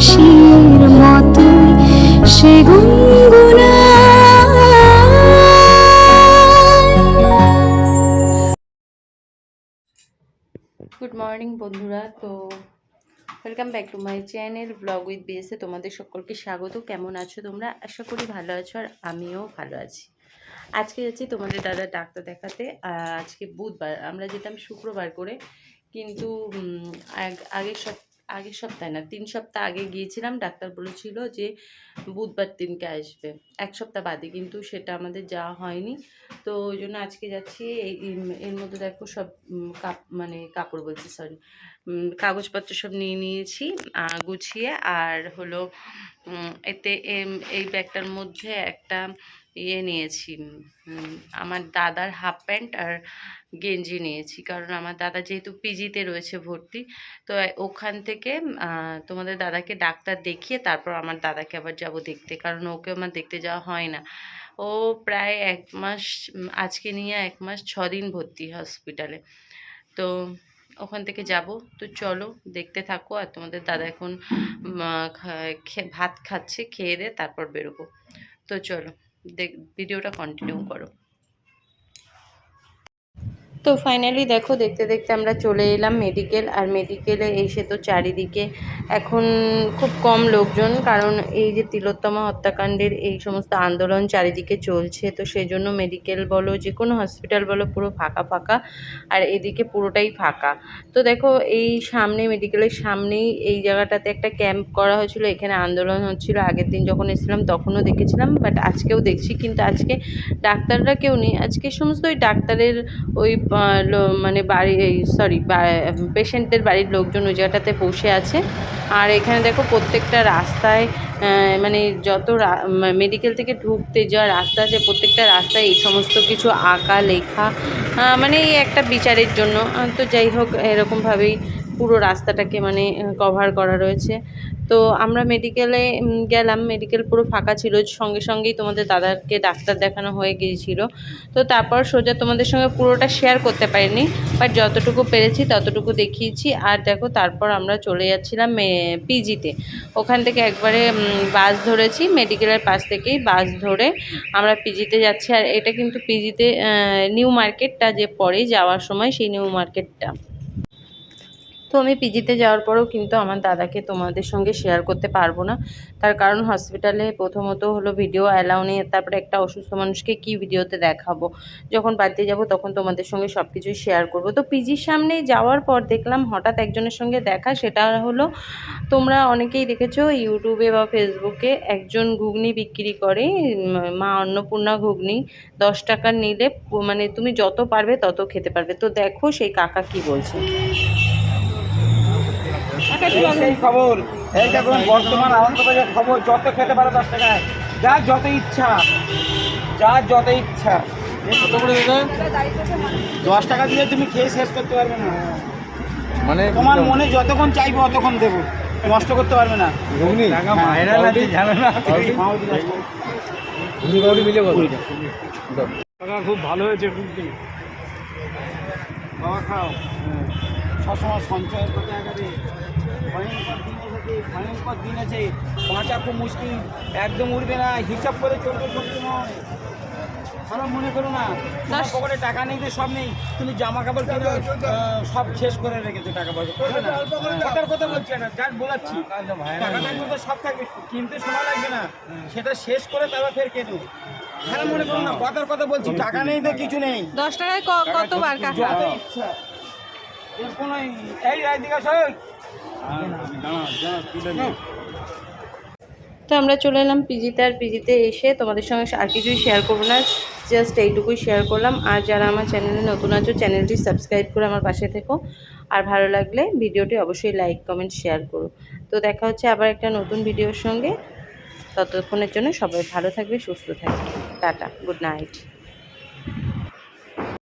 সে গুনগুনায় good morning বন্ধুরা। তো welcome back to my channel vlog with BSA তোমাদের সকলকে স্বাগত। কেমন আছো তোমরা? আশা করি ভালো আছো আর আমিও ভালো আছি। আজকে যাচ্ছি তোমাদের দাদা ডাক্তার দেখাতে। আজকে বুধবার। আমরা যেতাম শুক্রবার করে। কিন্তু আগ- আগের সপ আগের সপ্তাহে না, তিন সপ্তাহ আগে গিয়েছিলাম, ডাক্তার বলেছিল যে বুধবার দিনকে আসবে। এক সপ্তাহ বাদে কিন্তু সেটা আমাদের যাওয়া হয়নি। তো ওই জন্য আজকে যাচ্ছি এর মধ্যে দেখো সব কাপ মানে কাপড় বলছি সরি কাগজপত্র সব নিয়ে নিয়েছি গুছিয়ে, আর হলো এতে এই ব্যাগটার মধ্যে একটা ইয়ে নিয়েছি আমার দাদার হাফ প্যান্ট আর গেঞ্জি নিয়েছি। কারণ আমার দাদা যেহেতু পিজিতে রয়েছে ভর্তি, তো ওখান থেকে তোমাদের দাদাকে ডাক্তার দেখিয়ে তারপর আমার দাদাকে আবার যাব দেখতে। কারণ ওকে আমার দেখতে যাওয়া হয় না। ও প্রায় এক মাস আজকে নিয়ে এক মাস ছ দিন ভর্তি হসপিটালে। তো ওখান থেকে যাব। তো চলো, দেখতে থাকো আর তোমাদের দাদা এখন ভাত খাচ্ছে, খেয়ে দে, তারপর বেরোবো। তো চলো। ভিডিওটা কন্টিনিউ করো। তো ফাইনালি দেখো, দেখতে দেখতে আমরা চলে এলাম মেডিকেল আর মেডিকেলে এসে তো চারিদিকে এখন খুব কম লোকজন, কারণ এই যে তিলোত্তমা হত্যাকাণ্ডের এই সমস্ত আন্দোলন চারিদিকে চলছে, তো সেই জন্য মেডিকেল বলো, যে কোনো হসপিটাল বলো, পুরো ফাঁকা ফাঁকা আর এদিকে পুরোটাই ফাঁকা। তো দেখো, এই সামনে মেডিকেলের সামনেই এই জায়গাটাতে একটা ক্যাম্প করা হয়েছিল, এখানে আন্দোলন হচ্ছিল। আগের দিন যখন এসেছিলাম তখনও দেখেছিলাম বাট আজকেও দেখছি, কিন্তু আজকে ডাক্তাররা কেউ নেই। আজকে সমস্ত ওই ডাক্তারের ওই মানে বাড়ি, এই সরি পেশেন্টদের বাড়ির লোকজন ওই জায়গাটাতে বসে আছে। আর এখানে দেখো প্রত্যেকটা রাস্তায় মানে যত মেডিকেল থেকে ঢুকতে যা রাস্তা আছে, প্রত্যেকটা রাস্তায় এই সমস্ত কিছু আঁকা, লেখা মানে এই একটা বিচারের জন্য। তো যাই হোক, এরকমভাবেই পুরো রাস্তাটাকে মানে কভার করা রয়েছে। তো আমরা মেডিকেলে গেলাম। মেডিকেল পুরো ফাঁকা ছিল। সঙ্গে সঙ্গেই তোমাদের দাদাকে ডাক্তার দেখানো হয়ে গিয়েছিল। তো তারপর সোজা তোমাদের সঙ্গে পুরোটা শেয়ার করতে পারিনি। বাট যতটুকু পেরেছি ততটুকু দেখিয়েছি। আর দেখো, তারপর আমরা চলে যাচ্ছিলাম পিজিতে ওখান থেকে একবারে বাস ধরেছি। মেডিকেলের পাশ থেকেই বাস ধরে আমরা পিজিতে যাচ্ছি। আর এটা কিন্তু পিজিতে নিউ মার্কেটটা যে পরে যাওয়ার সময়, সেই নিউ মার্কেটটা তো আমি পিজিতে যাওয়ার পরেও কিন্তু আমার দাদাকে তোমাদের সঙ্গে শেয়ার করতে পারব না। তার কারণ হসপিটালে প্রথমত হলো ভিডিও অ্যালাউ নেই, তারপরে একটা অসুস্থ মানুষকে কি ভিডিওতে দেখাবো? যখন বাড়িতে যাব তখন তোমাদের সঙ্গে সব কিছুই শেয়ার করব। তো পিজির সামনে যাওয়ার পর দেখলাম হঠাৎ একজনের সঙ্গে দেখা, সেটা হলো তোমরা অনেকেই দেখেছ ইউটিউবে বা ফেসবুকে একজন ঘুগনি বিক্রি করে মা অন্নপূর্ণা ঘুগনি, দশ টাকা নিলে মানে তুমি যত পারবে তত খেতে পারবে। তো দেখো সেই কাকা কি বলছে। সেই খবর এই দেখুন বর্তমান আনন্দবাজার খবর যত খেতে পারো দশ টাকায় যার যত ইচ্ছা যার যত ইচ্ছা। কত করে দশ টাকা দিয়ে তুমি খেয়ে শেষ করতে পারবে না। মানে তোমার মনে যতক্ষণ চাইবে অতক্ষণ দেবো নষ্ট করতে পারবে না। টাকা খুব ভালো হয়েছে বাবা খাও। সবসময় সঞ্চয়ের কথা ভয়ঙ্কর দিন এসেছে ভয়ঙ্কর দিন আছে। বাঁচা খুব মুশকিল একদম উঠবে না হিসাব করে চলবে চলতে নয়। খারাপ মনে করো না তোমার পকেটে টাকা নেই তো সব নেই তুমি জামা কাপড় কিনে সব শেষ করে রেখেছো টাকা পয়সা। করবে না? কথার কথা বলছি না যাক বোঝাচ্ছি টাকা থাকলে তো সব থাকবে কিনতে সময় লাগবে না। সেটা শেষ করে তারপর ফের কেনো? খারাপ মনে করো না কথার কথা বলছি টাকা নেই তো কিছু নেই। দশ টাকায় কতবার কাকা ইচ্ছা এর কোনো এই সই তো আমরা চলে এলাম পিজিতে, আর পিজিতে এসে তোমাদের সঙ্গে আর কিছুই শেয়ার করব না জাস্ট এইটুকুই শেয়ার করলাম। আর যারা আমার চ্যানেলে নতুন আছো চ্যানেলটি সাবস্ক্রাইব করে আমার পাশে থেকো। আর ভালো লাগলে ভিডিওটি অবশ্যই লাইক কমেন্ট শেয়ার করো। তো দেখা হচ্ছে আবার একটা নতুন ভিডিওর সঙ্গে। ততক্ষণের জন্য সবাই ভালো থাকবে, সুস্থ থাকবে। Tata good night